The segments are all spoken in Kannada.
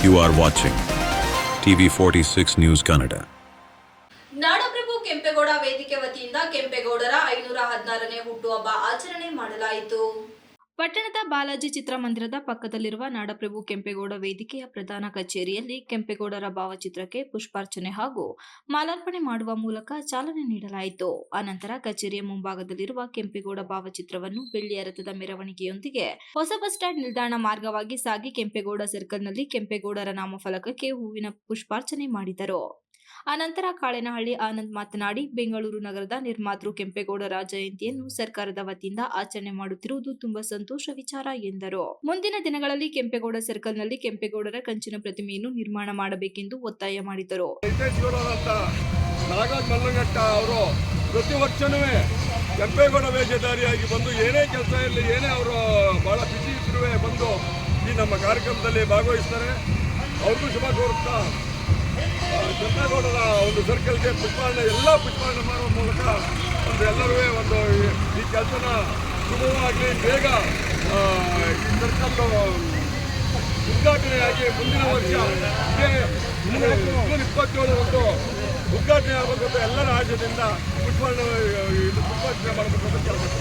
You are watching TV 46 News Kannada. ನಾಡಪ್ರಭು ಕೆಂಪೇಗೌಡ ವೇದಿಕೆ ವತಿಯಿಂದ ಕೆಂಪೇಗೌಡರ ಐನೂರ ಹದಿನಾರನೇ ಹುಟ್ಟುಹಬ್ಬ ಆಚರಣೆ ಮಾಡಲಾಯಿತು ಪಟ್ಟಣದ ಬಾಲಾಜಿ ಚಿತ್ರಮಂದಿರದ ಪಕ್ಕದಲ್ಲಿರುವ ನಾಡಪ್ರಭು ಕೆಂಪೇಗೌಡ ವೇದಿಕೆಯ ಪ್ರಧಾನ ಕಚೇರಿಯಲ್ಲಿ ಕೆಂಪೇಗೌಡರ ಭಾವಚಿತ್ರಕ್ಕೆ ಪುಷ್ಪಾರ್ಚನೆ ಹಾಗೂ ಮಾಲಾರ್ಪಣೆ ಮಾಡುವ ಮೂಲಕ ಚಾಲನೆ ನೀಡಲಾಯಿತು. ಅನಂತರ ಕಚೇರಿಯ ಮುಂಭಾಗದಲ್ಲಿರುವ ಕೆಂಪೇಗೌಡ ಭಾವಚಿತ್ರವನ್ನು ಬೆಳ್ಳಿಯ ರಥದ ಮೆರವಣಿಗೆಯೊಂದಿಗೆ ಹೊಸ ಬಸ್ ಸ್ಟ್ಯಾಂಡ್ ನಿಲ್ದಾಣ ಮಾರ್ಗವಾಗಿ ಸಾಗಿ ಕೆಂಪೇಗೌಡ ಸರ್ಕಲ್ನಲ್ಲಿ ಕೆಂಪೇಗೌಡರ ನಾಮಫಲಕಕ್ಕೆ ಹೂವಿನ ಪುಷ್ಪಾರ್ಚನೆ ಮಾಡಿದರು. ಅನಂತರ ಕಾಳೆನಹಳ್ಳಿ ಆನಂದ್ ಮಾತನಾಡಿ, ಬೆಂಗಳೂರು ನಗರದ ನಿರ್ಮಾತೃ ಕೆಂಪೇಗೌಡರ ಜಯಂತಿಯನ್ನು ಸರ್ಕಾರದ ವತಿಯಿಂದ ಆಚರಣೆ ಮಾಡುತ್ತಿರುವುದು ತುಂಬಾ ಸಂತೋಷ ವಿಚಾರ ಎಂದರು. ಮುಂದಿನ ದಿನಗಳಲ್ಲಿ ಕೆಂಪೇಗೌಡ ಸರ್ಕಲ್ನಲ್ಲಿ ಕೆಂಪೇಗೌಡರ ಕಂಚಿನ ಪ್ರತಿಮೆಯನ್ನು ನಿರ್ಮಾಣ ಮಾಡಬೇಕೆಂದು ಒತ್ತಾಯ ಮಾಡಿದರು. ಅವರು ಪ್ರತಿ ವರ್ಷನೂ ಕೆಂಪೇಗೌಡ ವೇಷಧಾರಿಯಾಗಿ ಬಂದು ಏನೇ ಕೆಲಸ ಇರಲಿ, ಏನೇ ಅವರು ಬಹಳ ಬಿಸಿ ಇದ್ರೂ ಬಂದು ಈ ನಮ್ಮ ಕಾರ್ಯಕ್ರಮದಲ್ಲಿ ಭಾಗವಹಿಸ್ತಾರೆ. ಅವ್ರಿಗೂ ಶುಭ ಕೋರುತ್ತಾ ಕೆಂಪೇಗೌಡರ ಒಂದು ಸರ್ಕಲ್ಗೆ ಪುಷ್ಪಾರ್ಣೆ ಎಲ್ಲ ಪುಷ್ಪಾರ್ಣೆ ಮಾಡುವ ಮೂಲಕ ಒಂದು ಎಲ್ಲರೂ ಒಂದು ಈ- ಕೆಲಸನ ಸುಲಭವಾಗಿ ಬೇಗ ಈ ಸರ್ಕಲ್ ಉದ್ಘಾಟನೆಯಾಗಿ ಮುಂದಿನ ವರ್ಷ ಇದೇ ಜೂನ್ ಇಪ್ಪತ್ತೇಳರಂದು ಉದ್ಘಾಟನೆ ಆಗಬೇಕು ಎಲ್ಲ ರಾಜ್ಯದಿಂದ ಪುಷ್ಪಾರ್ಣೆ ಇದು ಪುಷ್ಪಾರ್ಚನೆ ಮಾಡಬೇಕು ಅಂತ ಕೇಳಬೇಕು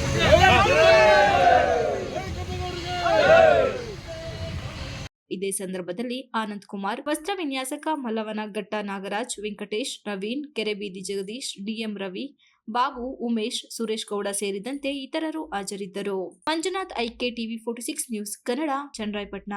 ಇದೇ ಸಂದರ್ಭದಲ್ಲಿ ಆನಂದ್ ಕುಮಾರ್ ವಸ್ತ್ರ ವಿನ್ಯಾಸಕ ಮಲ್ಲವನಘಟ್ಟ ನಾಗರಾಜ್, ವೆಂಕಟೇಶ್, ನವೀನ್, ಕೆರೆಬೀದಿ ಜಗದೀಶ್, ಡಿಎಂ ರವಿ, ಬಾಬು, ಉಮೇಶ್, ಸುರೇಶ್ ಗೌಡ ಸೇರಿದಂತೆ ಇತರರು ಹಾಜರಿದ್ದರು. Manjunath IK TV forty six news Kannada, Channarayapatna.